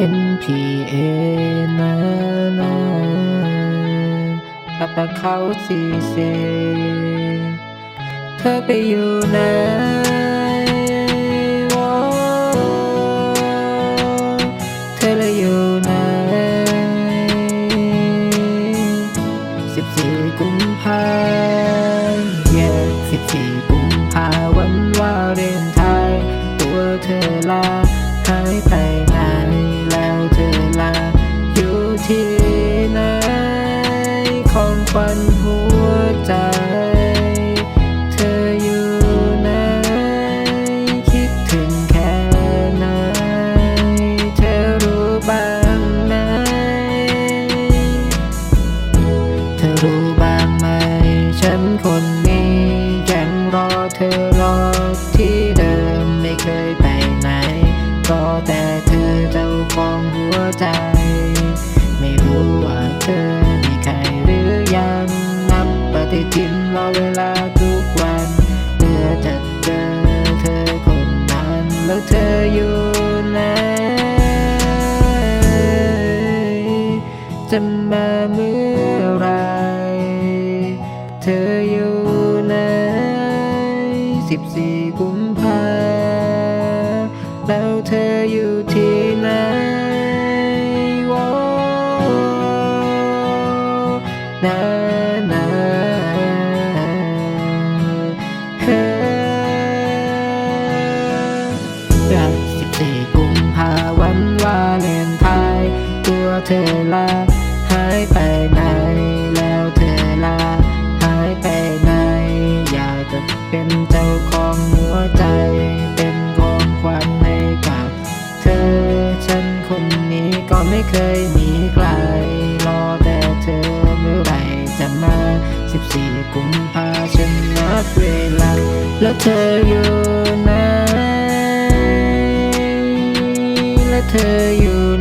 NPA นะนะรับประเขาสีเซเธอไปอยู่ไหนวะเธอเลยอยู่ไหนสิบสี่กุมภาเย่สิบสี่กุมภาวันวาเลนไทน์ตัวเธอลา ของขวัญหัวใจ เธออยู่ไหน คิดถึงแค่ไหน เธอรู้บ้างไหม เธอรู้บ้างไหม ฉันคนนี้ยังรอเธอรอที่เดิมไม่เคยไปไหน รอแต่เธอเจ้าของหัวใจ รอเวลาทุกวันเพื่อจะเจอเธอคนนั้นแล้วเธออยู่ไหนจะมาเมื่อไร เธออยู่ไหนสิบสี่ อลาหายไปไหน แล้วเธอลาหายไปไหน อยากจะเป็นเจ้าของหัวใจ เป็นของขวัญให้กับเธอ ฉันคนนี้ก็ไม่เคยหนีไกล รอแต่เธอเมื่อไหร่จะมา 14 กุมภาฉันนับเวลา แล้วเธออยู่ไหน และเธออยู่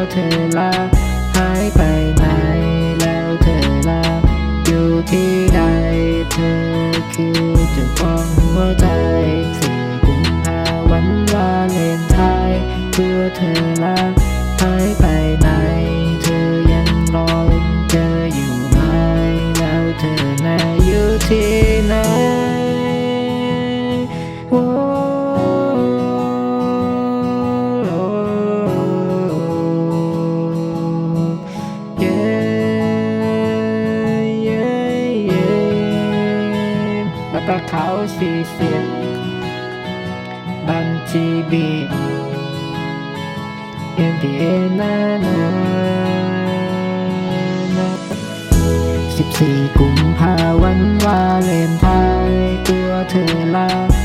ตัวเธอลาหายไปไหนแล้วเธอลาอยู่ที่ใดเธอคือ เขาสีเสียบัญชีบีเอ็มพีเอนานานาสิบสี่กุมภาวันวาเลนไทน์ตัวเธอลาหายไปไหน